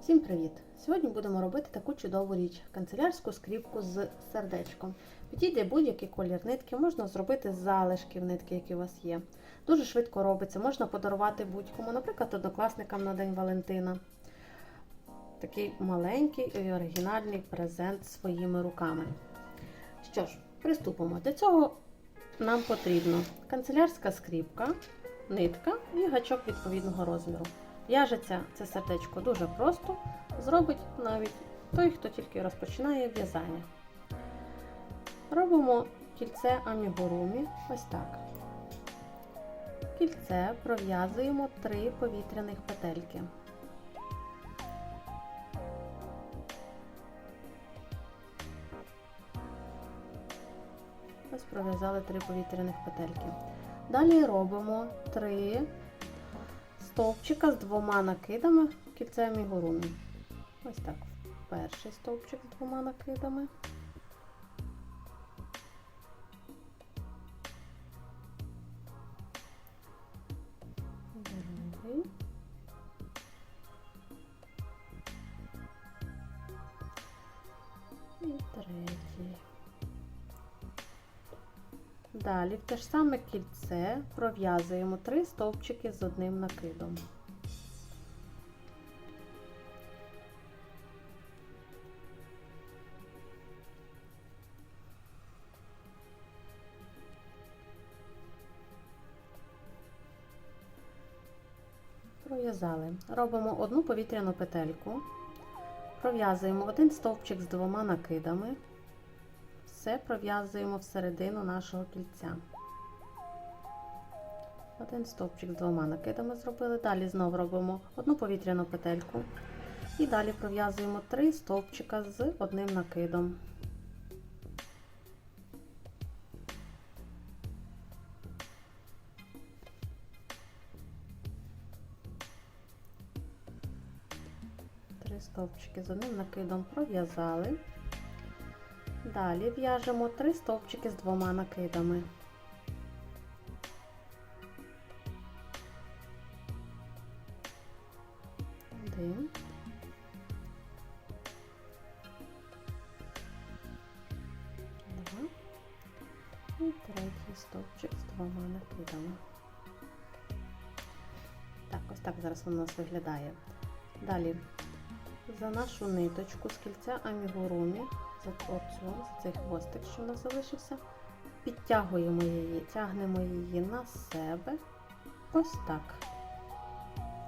Всім привіт! Сьогодні будемо робити таку чудову річ канцелярську скріпку з сердечком. Підійде будь-який колір нитки, можна зробити з залишків нитки, які у вас є. Дуже швидко робиться, можна подарувати будь-кому, наприклад, однокласникам на День Валентина. Такий маленький і оригінальний презент своїми руками. Що ж, приступимо. Для цього нам потрібно канцелярська скріпка, нитка і гачок відповідного розміру. В'яжеться це сердечко дуже просто, зробить навіть той, хто тільки розпочинає в'язання. Робимо кільце амігурумі ось так. Кільце пров'язуємо три повітряних петельки. Ось пров'язали три повітряних петельки. Далі робимо три стовпчика з двома накидами кільце амігурумі. Ось так. Перший стовпчик з двома накидами. Другий. І третій. Далі в те ж саме кільце пров'язуємо три стовпчики з одним накидом. Пров'язали. Робимо одну повітряну петельку, пров'язуємо один стовпчик з двома накидами все пров'язуємо всередину нашого кільця. Один стовпчик з двома накидами зробили. Далі знову робимо одну повітряну петельку. І далі пров'язуємо три стовпчика з одним накидом. Три стовпчики з одним накидом пров'язали. Далі в'яжемо три стовпчики з двома накидами. Один. І третій стовпчик з двома накидами. Так, ось так зараз у нас виглядає. Далі за нашу ниточку з кільця амігурумі за оцю, цей хвостик, що в нас залишився, підтягуємо її, тягнемо її на себе. Ось так.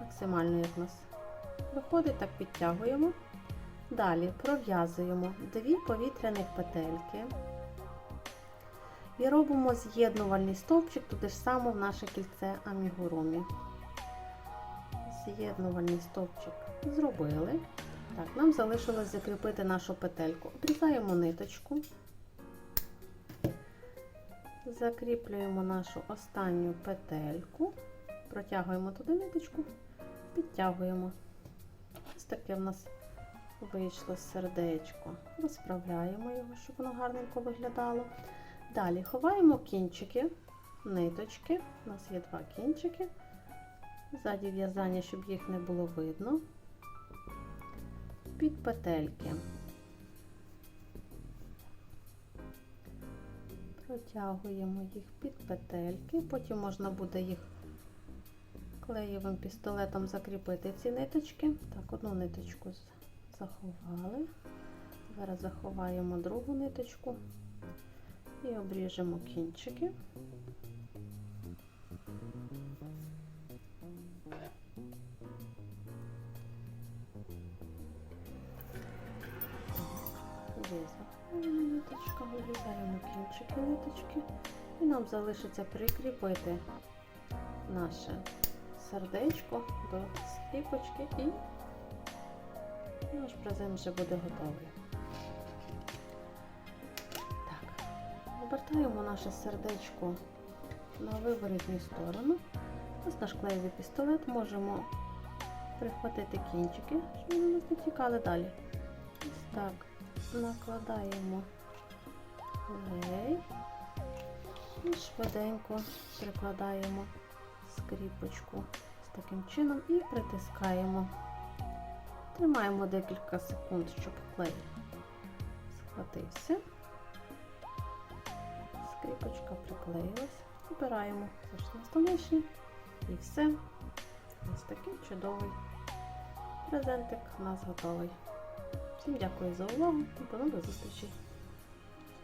Максимально, як у нас виходить, так підтягуємо. Далі пров'язуємо дві повітряних петельки і робимо з'єднувальний стовпчик туди ж само в наше кільце амігурумі. З'єднувальний стовпчик зробили. Так, нам залишилось закріпити нашу петельку. Обрізаємо ниточку, закріплюємо нашу останню петельку, протягуємо туди ниточку, підтягуємо. Ось таке в нас вийшло сердечко. Розправляємо його, щоб воно гарненько виглядало. Далі ховаємо кінчики, ниточки. У нас є два кінчики. Ззаді в'язання, щоб їх не було видно під петельки. Протягуємо їх під петельки, потім можна буде їх клеєвим пістолетом закріпити ці ниточки. Так, одну ниточку заховали. Зараз заховаємо другу ниточку і обріжемо кінчики. Кінчики ниточки і нам залишиться прикріпити наше сердечко до скріпочки і наш презент вже буде готовий. Так, обертаємо наше сердечко на виворітню сторону. Ось наш клеєвий пістолет можемо прихватити кінчики, щоб вони не тікали далі. Ось так накладаємо клей і швиденько прикладаємо скріпочку з таким чином і притискаємо. Тримаємо декілька секунд, щоб клей схватився. Скріпочка приклеїлась. Обираємо лишнє і все. Ось такий чудовий презентик у нас готовий. Всім дякую за увагу і до нових зустрічей!